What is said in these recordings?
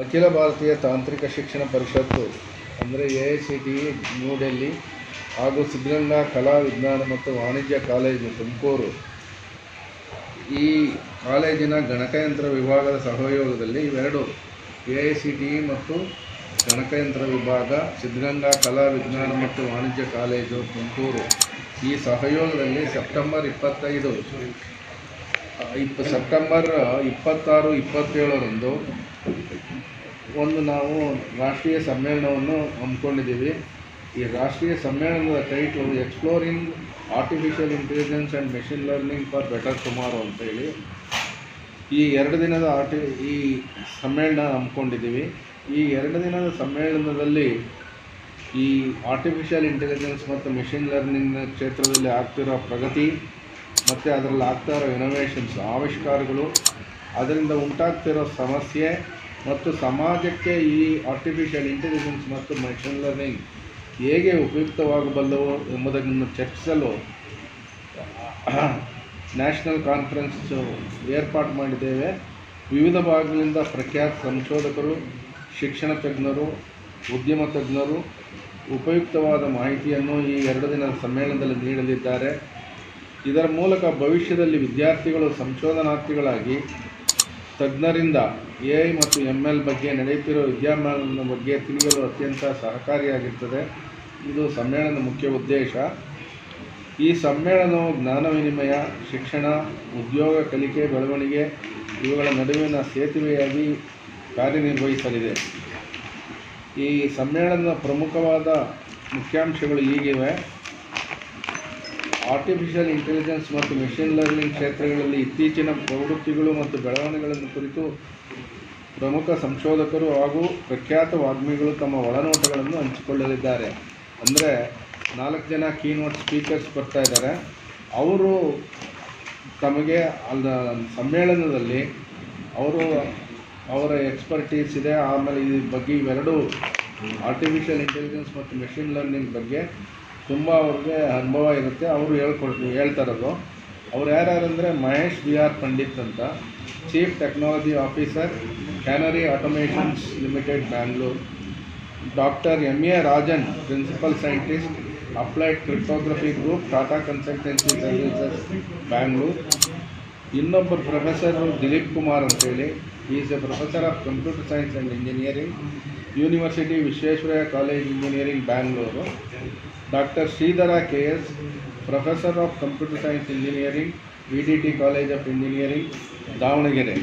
ಅಖಿಲ ಭಾರತೀಯ ತಾಂತ್ರಿಕ ಶಿಕ್ಷಣ ಪರಿಷತ್ತು, ಅಂದರೆ A I C T new Delhi ಹಾಗೂ ಸಿದ್ಧಗಂಗಾ ಕಲಾ ವಿಜ್ಞಾನ ಮತ್ತು ವಾಣಿಜ್ಯ ಕಾಲೇಜು ತುಮಕೂರು. ಈ ಕಾಲೇಜಿನ ಗಣಕಯಂತ್ರ ವಿಭಾಗದ ಸಹಯೋಗದಲ್ಲಿ ಇವೆರಡು ಎ ಐ ಸಿ ಟಿ ಮತ್ತು ಗಣಕಯಂತ್ರ ವಿಭಾಗ, ಸಿದ್ಧಗಂಗಾ ಕಲಾ ವಿಜ್ಞಾನ ಮತ್ತು ವಾಣಿಜ್ಯ ಕಾಲೇಜು ತುಮಕೂರು. ಈ ಸಹಯೋಗದಲ್ಲಿ ಸೆಪ್ಟೆಂಬರ್ ಇಪ್ಪತ್ತೈದು, ಇಪ್ಪ, ಸೆಪ್ಟೆಂಬರ್ ಇಪ್ಪತ್ತಾರು, ಇಪ್ಪತ್ತೇಳರಂದು ಒಂದು ನಾವು ರಾಷ್ಟ್ರೀಯ ಸಮ್ಮೇಳನವನ್ನು ಹಮ್ಮಿಕೊಂಡಿದ್ದೀವಿ. ಈ ರಾಷ್ಟ್ರೀಯ ಸಮ್ಮೇಳನದ title exploring artificial intelligence and machine learning for better tomorrow ಅಂತೇಳಿ ಈ ಎರಡು ದಿನದ ಆರ್ಟಿ, ಈ ಸಮ್ಮೇಳನ ಹಮ್ಮಿಕೊಂಡಿದ್ದೀವಿ. ಈ ಎರಡು ದಿನದ ಸಮ್ಮೇಳನದಲ್ಲಿ ಈ ಆರ್ಟಿಫಿಷಿಯಲ್ ಇಂಟೆಲಿಜೆನ್ಸ್ ಮತ್ತು ಮೆಷಿನ್ ಲರ್ನಿಂಗ್ ಕ್ಷೇತ್ರದಲ್ಲಿ ಆಗ್ತಿರೋ ಪ್ರಗತಿ ಮತ್ತು ಅದರಲ್ಲಿ ಆಗ್ತಾ ಇರೋ ಇನೋವೇಷನ್ಸ್ ಆವಿಷ್ಕಾರಗಳು, ಅದರಿಂದ ಉಂಟಾಗ್ತಿರೋ ಸಮಸ್ಯೆ ಮತ್ತು ಸಮಾಜಕ್ಕೆ ಈ ಆರ್ಟಿಫಿಷಿಯಲ್ ಇಂಟೆಲಿಜೆನ್ಸ್ ಮತ್ತು ಮೆಷಿನ್ ಲರ್ನಿಂಗ್ ಹೇಗೆ ಉಪಯುಕ್ತವಾಗಬಲ್ಲವು ಎಂಬುದನ್ನು ಚರ್ಚಿಸಲು ನ್ಯಾಷನಲ್ ಕಾನ್ಫರೆನ್ಸ್ ಏರ್ಪಾಡು ಮಾಡಿದ್ದೇವೆ. ವಿವಿಧ ಭಾಗಗಳಿಂದ ಪ್ರಖ್ಯಾತ ಸಂಶೋಧಕರು, ಶಿಕ್ಷಣ ತಜ್ಞರು, ಉದ್ಯಮ ತಜ್ಞರು ಉಪಯುಕ್ತವಾದ ಮಾಹಿತಿಯನ್ನು ಈ ಎರಡು ದಿನದ ಸಮ್ಮೇಳನದಲ್ಲಿ ನೀಡಲಿದ್ದಾರೆ. ಇದರ ಮೂಲಕ ಭವಿಷ್ಯದಲ್ಲಿ ವಿದ್ಯಾರ್ಥಿಗಳು, ಸಂಶೋಧನಾರ್ಥಿಗಳಾಗಿ ತಜ್ಞರಿಂದ ಎ ಐ ಮತ್ತು ಎಂ ಎಲ್ ಬಗ್ಗೆ ನಡೆಯುತ್ತಿರುವ ವಿದ್ಯಮಾನದ ಬಗ್ಗೆ ತಿಳಿಯಲು ಅತ್ಯಂತ ಸಹಕಾರಿಯಾಗಿರ್ತದೆ. ಇದು ಸಮ್ಮೇಳನದ ಮುಖ್ಯ ಉದ್ದೇಶ. ಈ ಸಮ್ಮೇಳನವು ಜ್ಞಾನ ವಿನಿಮಯ, ಶಿಕ್ಷಣ, ಉದ್ಯೋಗ, ಕಲಿಕೆ, ಬೆಳವಣಿಗೆ ಇವುಗಳ ನಡುವಿನ ಸೇತುವೆಯಾಗಿ ಕಾರ್ಯನಿರ್ವಹಿಸಲಿದೆ. ಈ ಸಮ್ಮೇಳನದ ಪ್ರಮುಖವಾದ ಮುಖ್ಯಾಂಶಗಳು ಹೀಗಿವೆ. ಆರ್ಟಿಫಿಷಿಯಲ್ ಇಂಟೆಲಿಜೆನ್ಸ್ ಮತ್ತು ಮೆಷಿನ್ ಲರ್ನಿಂಗ್ ಕ್ಷೇತ್ರಗಳಲ್ಲಿ ಇತ್ತೀಚಿನ ಪ್ರವೃತ್ತಿಗಳು ಮತ್ತು ಬೆಳವಣಿಗೆಗಳನ್ನು ಕುರಿತು ಪ್ರಮುಖ ಸಂಶೋಧಕರು ಹಾಗೂ ಪ್ರಖ್ಯಾತ ವಾಗ್ಮಿಗಳು ತಮ್ಮ ಒಳನೋಟಗಳನ್ನು ಹಂಚಿಕೊಳ್ಳಲಿದ್ದಾರೆ. ಅಂದರೆ ನಾಲ್ಕು ಜನ ಕೀನೋಟ್ ಸ್ಪೀಕರ್ಸ್ ಬರ್ತಾ ಇದ್ದಾರೆ. ಅವರು ತಮಗೆ ಅಲ್ಲ, ಸಮ್ಮೇಳನದಲ್ಲಿ ಅವರು ಅವರ ಎಕ್ಸ್ಪರ್ಟೀಸ್ ಇದೆ. ಆಮೇಲೆ ಈ ಬಗ್ಗೆ ಇವೆರಡು ಆರ್ಟಿಫಿಷಿಯಲ್ ಇಂಟೆಲಿಜೆನ್ಸ್ ಮತ್ತು ಮೆಷಿನ್ ಲರ್ನಿಂಗ್ ಬಗ್ಗೆ ತುಂಬ ಅವ್ರಿಗೆ ಅನುಭವ ಇರುತ್ತೆ. ಅವರು ಹೇಳ್ಕೊಡ್ತೀವಿ ಹೇಳ್ತಾರದು ಅವ್ರು ಯಾರ್ಯಾರಂದರೆ ಮಹೇಶ್ ಬಿ ಆರ್ ಪಂಡಿತ್ ಅಂತ. Chief technology officer Canary automations limited Bangalore doctor M A Rajan principal scientist applied cryptography group Tata consultancy services Bangalore ಇನ್ನೊಬ್ಬರು ಪ್ರೊಫೆಸರ್ ದಿಲೀಪ್ ಕುಮಾರ್ ಅಂತೇಳಿ. Is a professor of computer science and engineering university Visvesvaraya college engineering Bangalore doctor Shridhara K S professor of computer science engineering V D T college of engineering Davanagere.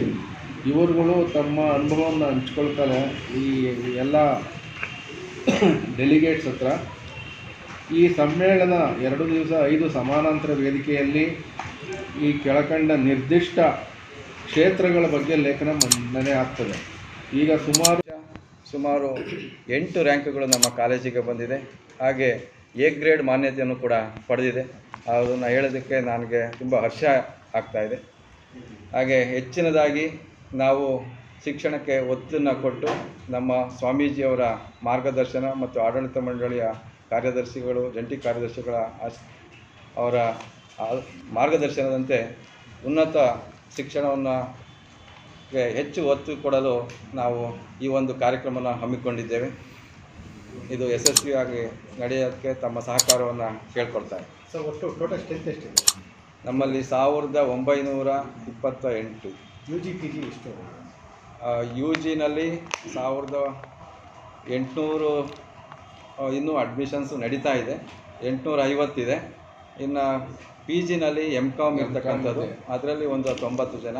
ಇವರುಗಳು ತಮ್ಮ ಅನುಭವವನ್ನು ಹಂಚ್ಕೊಳ್ತಾರೆ ಈ ಎಲ್ಲ delegates ಹತ್ರ. ಈ ಸಮ್ಮೇಳನ ಎರಡು ದಿವಸ ಐದು ಸಮಾನಾಂತರ ವೇದಿಕೆಯಲ್ಲಿ ಈ ಕೆಳಕಂಡ ನಿರ್ದಿಷ್ಟ ಕ್ಷೇತ್ರಗಳ ಬಗ್ಗೆ ಲೇಖನ ಮನ್ನಣೆ ಆಗ್ತದೆ. ಈಗ ಸುಮಾರು ಸುಮಾರು ಎಂಟು ರ್ಯಾಂಕ್ಗಳು ನಮ್ಮ ಕಾಲೇಜಿಗೆ ಬಂದಿದೆ. ಹಾಗೆ ಎ ಗ್ರೇಡ್ ಮಾನ್ಯತೆಯನ್ನು ಕೂಡ ಪಡೆದಿದೆ. ಅದನ್ನು ಹೇಳೋದಕ್ಕೆ ನನಗೆ ತುಂಬ ಹರ್ಷ ಆಗ್ತಾ ಇದೆ. ಹಾಗೆ ಹೆಚ್ಚಿನದಾಗಿ ನಾವು ಶಿಕ್ಷಣಕ್ಕೆ ಒತ್ತನ್ನು ಕೊಟ್ಟು ನಮ್ಮ ಸ್ವಾಮೀಜಿಯವರ ಮಾರ್ಗದರ್ಶನ ಮತ್ತು ಆಡಳಿತ ಮಂಡಳಿಯ ಕಾರ್ಯದರ್ಶಿಗಳು, ಜಂಟಿ ಕಾರ್ಯದರ್ಶಿಗಳ ಅವರ ಆ- ಮಾರ್ಗದರ್ಶನದಂತೆ ಉನ್ನತ ಶಿಕ್ಷಣವನ್ನು ಹೆಚ್ಚು ಒತ್ತು ಕೊಡಲು ನಾವು ಈ ಒಂದು ಕಾರ್ಯಕ್ರಮನ ಹಮ್ಮಿಕೊಂಡಿದ್ದೇವೆ. ಇದು ಯಶಸ್ವಿಯಾಗಿ ನಡೆಯೋದಕ್ಕೆ ತಮ್ಮ ಸಹಕಾರವನ್ನು ಕೇಳ್ಕೊಳ್ತಾರೆ ಸರ್ ಒಟ್ಟು ಟೋಟಲ್ ಸ್ಟ್ರೆಂತ್ ಎಷ್ಟು ನಮ್ಮಲ್ಲಿ ಸಾವಿರದ ಒಂಬೈನೂರ ಇಪ್ಪತ್ತ ಎಂಟು ಯು ಜಿ ಪಿ ಜಿ ಎಷ್ಟು? ಯು ಜಿನಲ್ಲಿ ಸಾವಿರದ ಎಂಟುನೂರು ಇನ್ನೂ ಅಡ್ಮಿಷನ್ಸು ನಡೀತಾ ಇದೆ. ಎಂಟುನೂರ ಐವತ್ತಿದೆ ಇನ್ನು ಪಿ ಜಿನಲ್ಲಿ ಎಂ ಕಾಮ್ ಇರ್ತಕ್ಕಂಥದ್ದು. ಅದರಲ್ಲಿ ಒಂದು ತೊಂಬತ್ತು ಜನ.